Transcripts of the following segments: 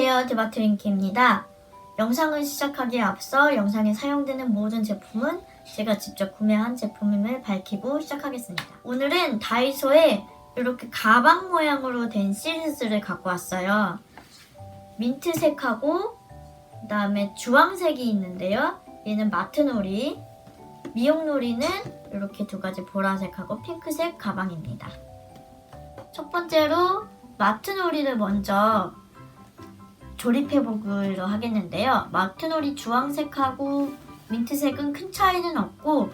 안녕하세요. 디바트링키입니다. 영상을 시작하기에 앞서 영상에 사용되는 모든 제품은 제가 직접 구매한 제품임을 밝히고 시작하겠습니다. 오늘은 다이소에 이렇게 가방 모양으로 된 시리즈를 갖고 왔어요. 민트색하고 그다음에 주황색이 있는데요. 얘는 마트놀이, 미용놀이는 이렇게 두 가지 보라색하고 핑크색 가방입니다. 첫 번째로 마트놀이를 먼저 조립해 보기로 하겠는데요. 마트놀이 주황색하고 민트색은 큰 차이는 없고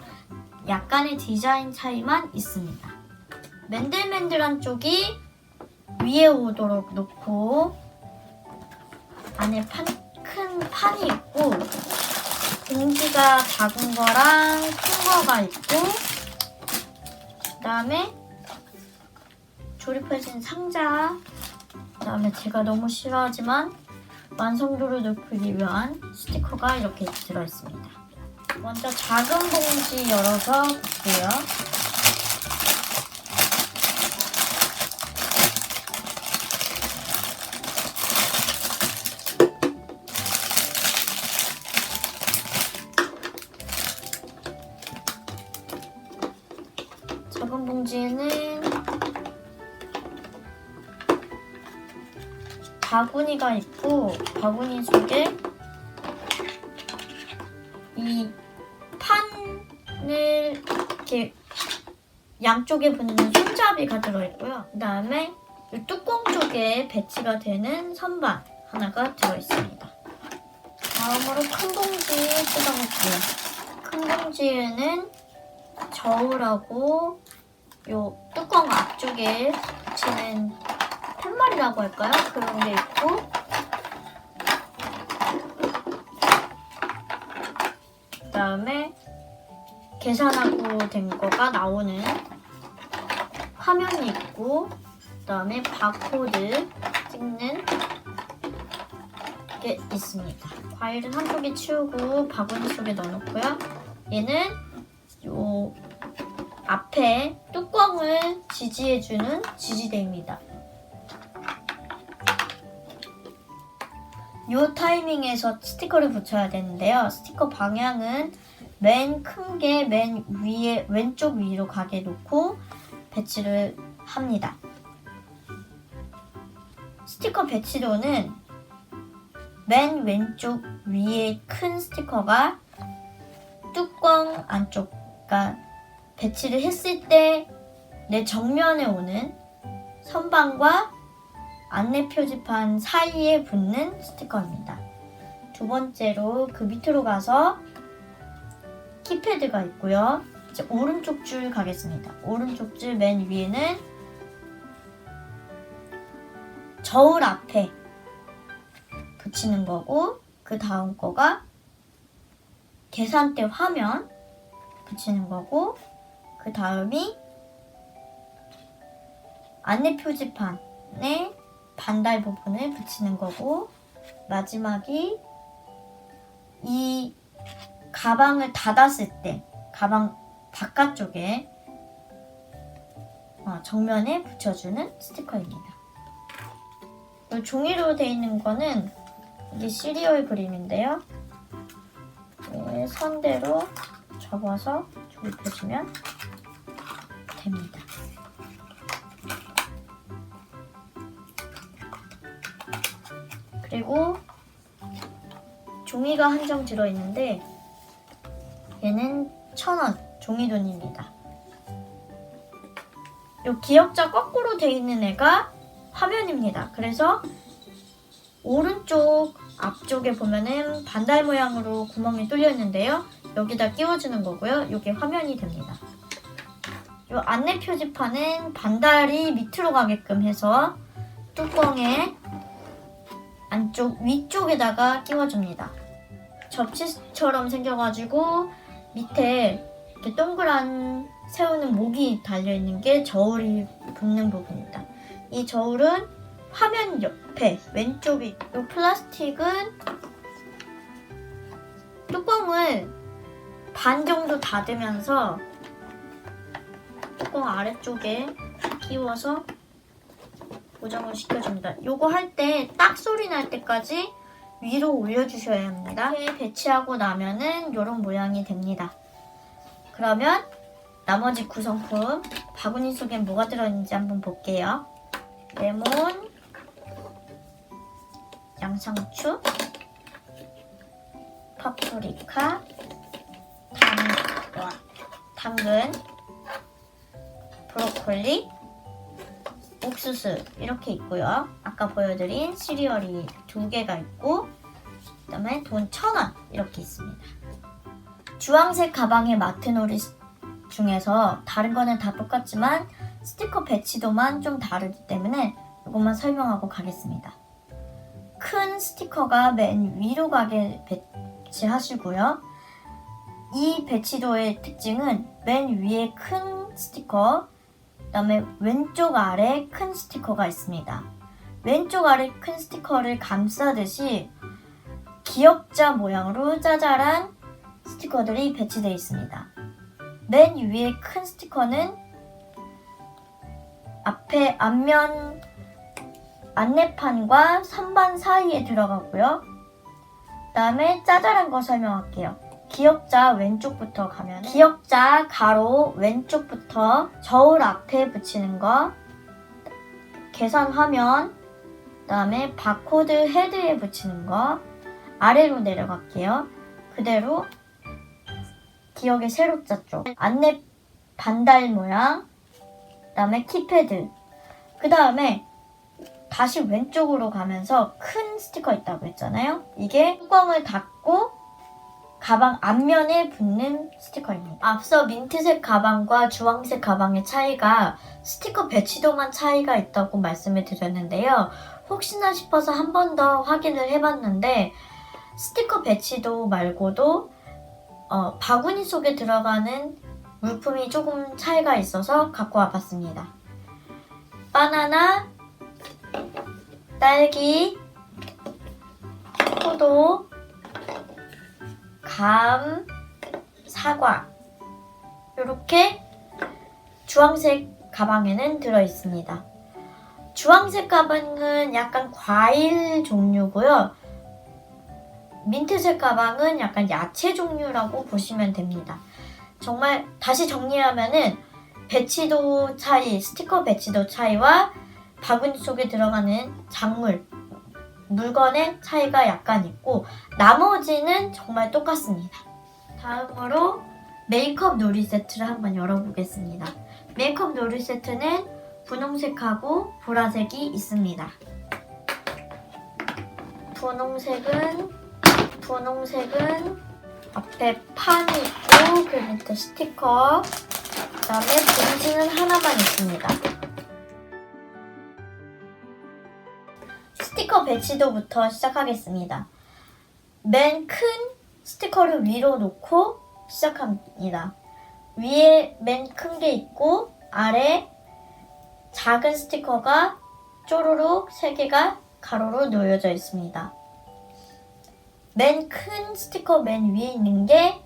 약간의 디자인 차이만 있습니다. 맨들맨들한 쪽이 위에 오도록 놓고 안에 판, 큰 판이 있고 공지가 작은 거랑 큰 거가 있고 그 다음에 조립해진 상자 그 다음에 제가 너무 싫어하지만 완성도를 높이기 위한 스티커가 이렇게 들어있습니다. 먼저 작은 봉지 열어서 볼게요. 바구니가 있고 바구니 속에 이 판을 이렇게 양쪽에 붙는 손잡이가 들어있고요. 그 다음에 이 뚜껑 쪽에 배치가 되는 선반 하나가 들어있습니다. 다음으로 큰 봉지 뜯어볼게요. 큰 봉지에는 저울하고 요 뚜껑 앞쪽에 붙이는 팻말이라고 할까요? 그런 게 있고 그 다음에 계산하고 된 거가 나오는 화면이 있고 그 다음에 바코드 찍는 게 있습니다. 과일은 한쪽에 치우고 바구니 속에 넣어놓고요. 얘는 요 앞에 뚜껑을 지지해주는 지지대입니다. 요 타이밍에서 스티커를 붙여야 되는데요. 스티커 방향은 맨 큰 게 맨 위에 왼쪽 위로 가게 놓고 배치를 합니다. 스티커 배치로는 맨 왼쪽 위에 큰 스티커가 뚜껑 안쪽, 그러니까 배치를 했을 때 내 정면에 오는 선반과 안내 표지판 사이에 붙는 스티커입니다. 두 번째로 그 밑으로 가서 키패드가 있고요. 이제 오른쪽 줄 가겠습니다. 오른쪽 줄 맨 위에는 저울 앞에 붙이는 거고 그 다음 거가 계산대 화면 붙이는 거고 그 다음이 안내 표지판에 반달 부분을 붙이는 거고 마지막이 이 가방을 닫았을 때 가방 바깥쪽에 어, 정면에 붙여주는 스티커입니다. 이 종이로 되어 있는 거는 이게 시리얼 그림인데요. 네, 선대로 접어서 조립해주면 됩니다. 그리고 종이가 한 장 들어있는데 얘는 천원 종이돈입니다. 이 기역자 거꾸로 돼 있는 애가 화면입니다. 그래서 오른쪽 앞쪽에 보면은 반달 모양으로 구멍이 뚫려 있는데요. 여기다 끼워주는 거고요. 이게 화면이 됩니다. 이 안내 표지판은 반달이 밑으로 가게끔 해서 뚜껑에 안쪽 위쪽에다가 끼워줍니다. 접시처럼 생겨가지고 밑에 이렇게 동그란 세우는 목이 달려있는 게 저울이 붙는 부분입니다. 이 저울은 화면 옆에 왼쪽에 이 플라스틱은 뚜껑을 반 정도 닫으면서 뚜껑 아래쪽에 끼워서 고정을 시켜줍니다. 요거 할 때 딱 소리 날 때까지 위로 올려주셔야 합니다. 이렇게 배치하고 나면은 이런 모양이 됩니다. 그러면 나머지 구성품 바구니 속에 뭐가 들어있는지 한번 볼게요. 레몬, 양상추, 파프리카, 당, 당근, 브로콜리, 옥수수 이렇게 있고요. 아까 보여드린 시리얼이 두 개가 있고 그 다음에 돈 천 원 이렇게 있습니다. 주황색 가방의 마트놀이 중에서 다른 거는 다 똑같지만 스티커 배치도만 좀 다르기 때문에 이것만 설명하고 가겠습니다. 큰 스티커가 맨 위로 가게 배치하시고요. 이 배치도의 특징은 맨 위에 큰 스티커, 그 다음에 왼쪽 아래 큰 스티커가 있습니다. 왼쪽 아래 큰 스티커를 감싸듯이 기역자 모양으로 짜잘한 스티커들이 배치되어 있습니다. 맨 위에 큰 스티커는 앞에 앞면 안내판과 선반 사이에 들어가고요. 그다음에 짜잘한 거 설명할게요. 기역자 왼쪽부터 가면 기역자 가로 왼쪽부터 저울 앞에 붙이는 거 계산 화면 그 다음에 바코드 헤드에 붙이는 거 아래로 내려갈게요. 그대로 기억의 세로자 쪽 안내 반달 모양 그 다음에 키패드 그 다음에 다시 왼쪽으로 가면서 큰 스티커 있다고 했잖아요. 이게 뚜껑을 닫고 가방 앞면에 붙는 스티커입니다. 앞서 민트색 가방과 주황색 가방의 차이가 스티커 배치도만 차이가 있다고 말씀을 드렸는데요. 혹시나 싶어서 한 번 더 확인을 해봤는데 스티커 배치도 말고도 어, 바구니 속에 들어가는 물품이 조금 차이가 있어서 갖고 와봤습니다. 바나나, 딸기, 포도, 감, 사과 이렇게 주황색 가방에는 들어 있습니다. 주황색 가방은 약간 과일 종류고요. 민트색 가방은 약간 야채 종류라고 보시면 됩니다. 정말 다시 정리하면은 배치도 차이, 스티커 배치도 차이와 바구니 속에 들어가는 작물, 물건의 차이가 약간 있고 나머지는 정말 똑같습니다. 다음으로 메이크업 놀이 세트를 한번 열어보겠습니다. 메이크업 놀이 세트는 분홍색하고 보라색이 있습니다. 분홍색은 분홍색은 앞에 판이 있고 그 밑에 스티커 그 다음에 본지는 하나만 있습니다. 스티커 배치도부터 시작하겠습니다. 맨 큰 스티커를 위로 놓고 시작합니다. 위에 맨 큰 게 있고 아래 작은 스티커가 쪼르륵 3개가 가로로 놓여져 있습니다. 맨 큰 스티커 맨 위에 있는 게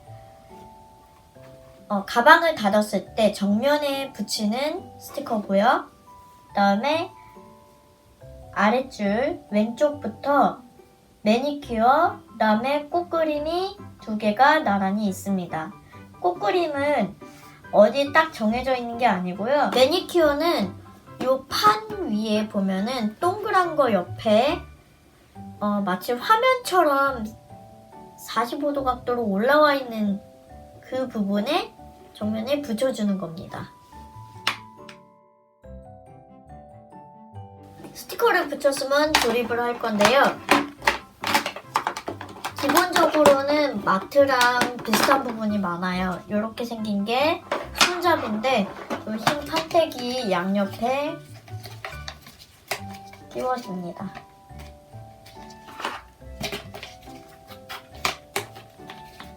어, 가방을 닫았을 때 정면에 붙이는 스티커고요. 그 다음에 아랫줄 왼쪽부터 매니큐어, 그 다음에 꽃그림이 두 개가 나란히 있습니다. 꽃그림은 어디 딱 정해져 있는 게 아니고요. 매니큐어는 요 판 위에 보면은 동그란 거 옆에 어, 마치 화면처럼 45도 각도로 올라와 있는 그 부분에 정면에 붙여주는 겁니다. 스티커를 붙였으면 조립을 할 건데요. 기본적으로는 마트랑 비슷한 부분이 많아요. 이렇게 생긴 게 손잡인데 이흰 판때기 양옆에 끼워줍니다.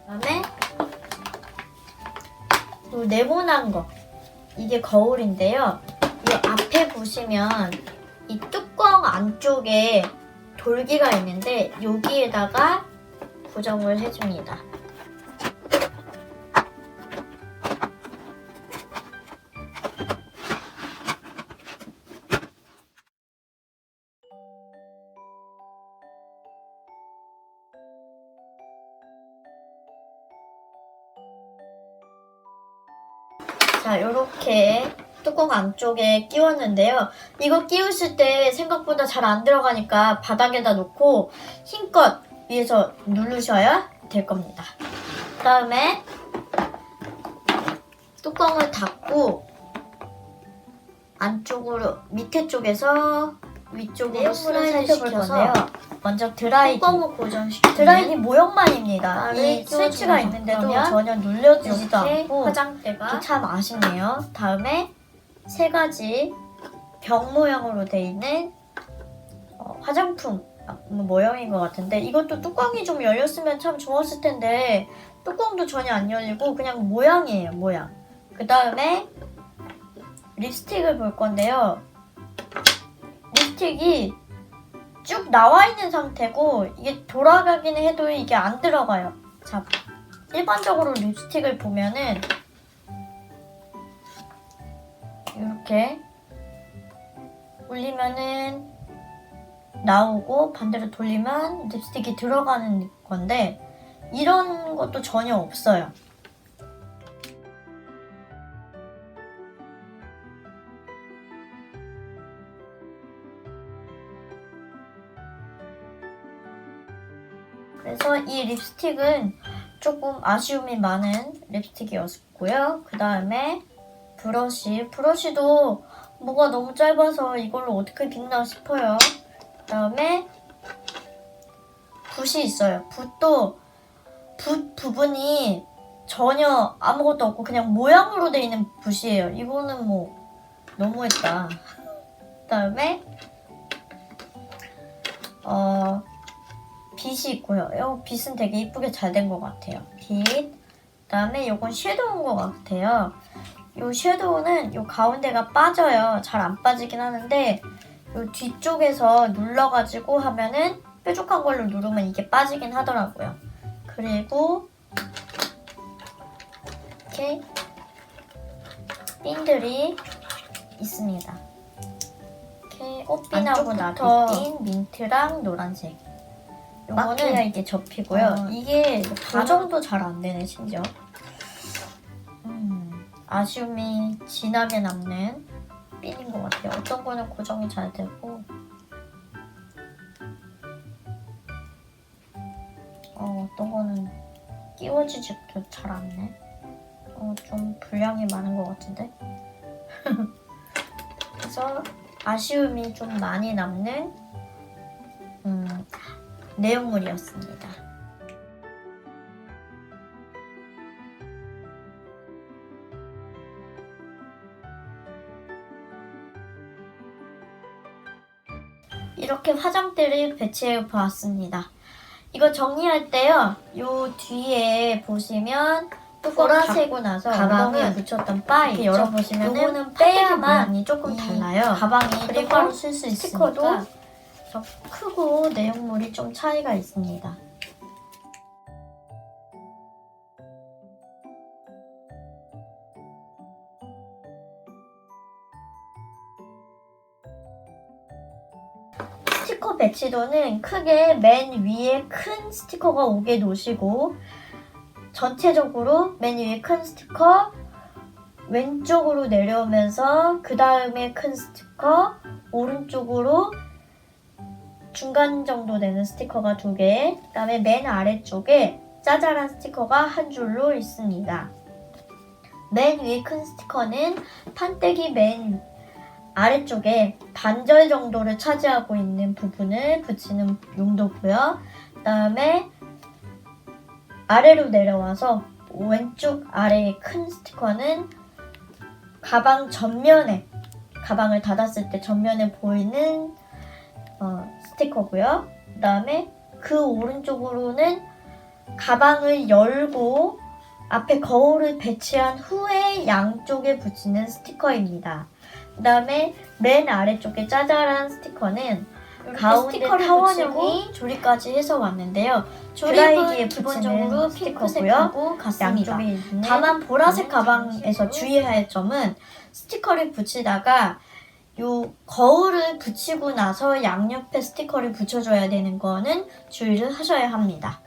그다음에 이 네모난 거 이게 거울인데요. 이 앞에 보시면 이 뚜껑 안쪽에 돌기가 있는데 여기에다가 고정을 해줍니다. 자, 요렇게 뚜껑 안쪽에 끼웠는데요. 이거 끼우실 때 생각보다 잘 안 들어가니까 바닥에다 놓고 힘껏 위에서 누르셔야 될 겁니다. 그 다음에 뚜껑을 닫고 안쪽으로 밑에 쪽에서 위쪽으로 슬라이드 시켜서. 먼저 드라이기 뚜껑을 고정시키는 드라이기 모형만입니다. 이 스위치가 거. 있는데도 전혀 눌려지지도 않고 화장대가 참 아쉽네요. 다음에 세 가지 병 모양으로 돼 있는 어, 화장품 모형인 것 같은데 이것도 뚜껑이 좀 열렸으면 참 좋았을 텐데 뚜껑도 전혀 안 열리고 그냥 모양이에요 모양. 그 다음에 립스틱을 볼 건데요. 립스틱이 쭉 나와 있는 상태고 이게 돌아가기는 해도 이게 안 들어가요. 자, 일반적으로 립스틱을 보면은 이렇게 올리면은 나오고 반대로 돌리면 립스틱이 들어가는 건데 이런 것도 전혀 없어요. 그래서 이 립스틱은 조금 아쉬움이 많은 립스틱이었고요. 그 다음에 브러쉬. 브러쉬도 뭐가 너무 짧아서 이걸로 어떻게 빗나 싶어요. 그 다음에 붓이 있어요. 붓도 붓 부분이 전혀 아무것도 없고 그냥 모양으로 돼 있는 붓이에요. 이거는 뭐 너무했다. 그 다음에 어 빛이 있고요. 이 빛은 되게 이쁘게 잘 된 것 같아요. 빛. 그 다음에 이건 섀도우인 것 같아요. 이 섀도우는 이 가운데가 빠져요. 잘 안 빠지긴 하는데 이 뒤쪽에서 눌러가지고 하면은 뾰족한 걸로 누르면 이게 빠지긴 하더라고요. 그리고 이렇게 핀들이 있습니다. 이렇게 안쪽부터 나빛 민트랑 노란색. 요거는 이게 접히고요. 어, 이게 고정도 잘 안 되네 심지어. 음, 아쉬움이 진하게 남는 핀인 것 같아요. 어떤 거는 고정이 잘 되고, 어, 어떤 거는 끼워지지도 잘 않네. 어, 좀 분량이 많은 것 같은데. 그래서 아쉬움이 좀 많이 남는 음, 내용물이었습니다. 화장대를 배치해 보았습니다. 이거 정리할 때요. 요 뒤에 보시면 뚜껑 닫고 나서 엉덩이에 붙였던 바 이렇게 있죠? 열어보시면은 요거는 빼야만 조금 이 달라요. 가방이 그리고 똑바로 쓸수 스티커도 있으니까 좀 크고 내용물이 좀 차이가 있습니다. 배치도는 크게 맨 위에 큰 스티커가 오게 놓으시고 전체적으로 맨 위에 큰 스티커 왼쪽으로 내려오면서 그 다음에 큰 스티커 오른쪽으로 중간 정도 되는 스티커가 두 개, 그 다음에 맨 아래쪽에 짜잘한 스티커가 한 줄로 있습니다. 맨 위에 큰 스티커는 판때기 맨 아래쪽에 반절 정도를 차지하고 있는 부분을 붙이는 용도고요. 그 다음에 아래로 내려와서 왼쪽 아래의 큰 스티커는 가방 전면에 가방을 닫았을 때 전면에 보이는 어, 스티커고요. 그 다음에 그 오른쪽으로는 가방을 열고 앞에 거울을 배치한 후에 양쪽에 붙이는 스티커입니다. 그 다음에 맨 아래쪽에 짜잘한 스티커는 가운데 스티커를 타원형이 조립까지 해서 왔는데요. 드라이기에 조립은 기본적으로 붙이는 핑크색하고 같습니다. 양쪽에 있는 다만 보라색 음, 가방에서 장식으로. 주의해야 할 점은 스티커를 붙이다가 요 거울을 붙이고 나서 양옆에 스티커를 붙여줘야 되는 거는 주의를 하셔야 합니다.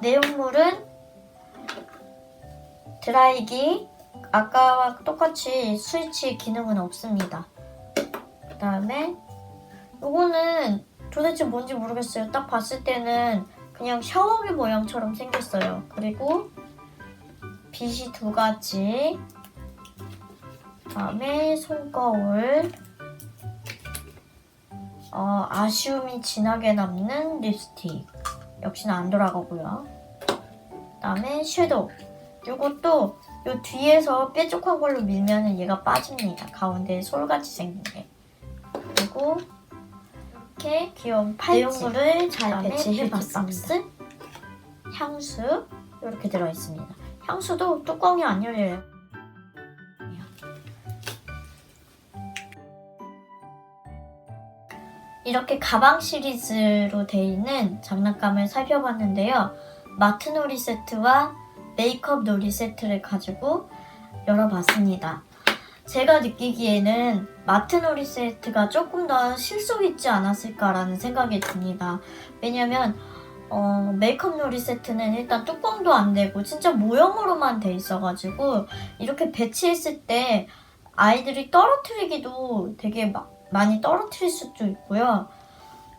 내용물은 드라이기 아까와 똑같이 스위치 기능은 없습니다. 그 다음에 요거는 도대체 뭔지 모르겠어요. 딱 봤을 때는 그냥 샤워기 모양처럼 생겼어요. 그리고 빛이 두 가지. 다음에 손거울. 어, 아쉬움이 진하게 남는 립스틱. 역시나 안 돌아가고요. 그다음에 섀도우. 요것도 요 뒤에서 뾰족한 걸로 밀면은 얘가 빠집니다. 가운데 솔같이 생긴 게. 그리고 이렇게 귀여운 내용물을 잘 배치해봤습니다. 향수 이렇게 들어있습니다. 향수도 뚜껑이 안 열려요. 이렇게 가방 시리즈로 되어 있는 장난감을 살펴봤는데요. 마트 놀이 세트와 메이크업 놀이 세트를 가지고 열어봤습니다. 제가 느끼기에는 마트 놀이 세트가 조금 더 실속 있지 않았을까라는 생각이 듭니다. 왜냐면 어, 메이크업 놀이 세트는 일단 뚜껑도 안 되고 진짜 모형으로만 돼 있어가지고 이렇게 배치했을 때 아이들이 떨어뜨리기도 되게 마- 많이 떨어뜨릴 수도 있고요.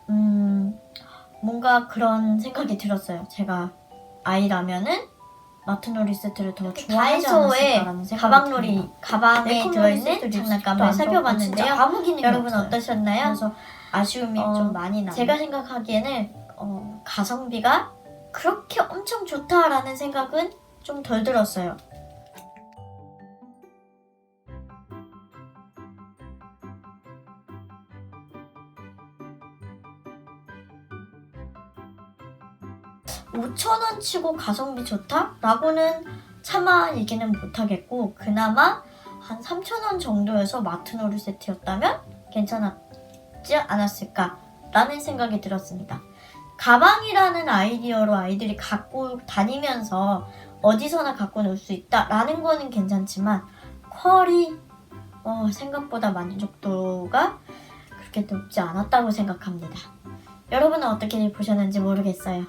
음, 뭔가 그런 생각이 들었어요. 제가 아이라면은 마트놀이 세트를 더 좋아하지 않았을까라는 생각이 가방놀이. 가방에 들어있는 장난감을 살펴봤는데요. 여러분. 어떠셨나요? 그래서 아쉬움이 어, 좀 많이 나요. 제가 생각하기에는 어, 가성비가 그렇게 엄청 좋다라는 생각은 좀 덜 들었어요. (5천 원) 치고 가성비 좋다? 라고는 차마 얘기는 못하겠고 그나마 한 (3천 원) 정도여서 마트놀이 세트였다면 괜찮았지 않았을까 라는 생각이 들었습니다. 가방이라는 아이디어로 아이들이 갖고 다니면서 어디서나 갖고 놀 수 있다 라는 거는 괜찮지만 퀄이 어, 생각보다 만족도가 그렇게 높지 않았다고 생각합니다. 여러분은 어떻게 보셨는지 모르겠어요.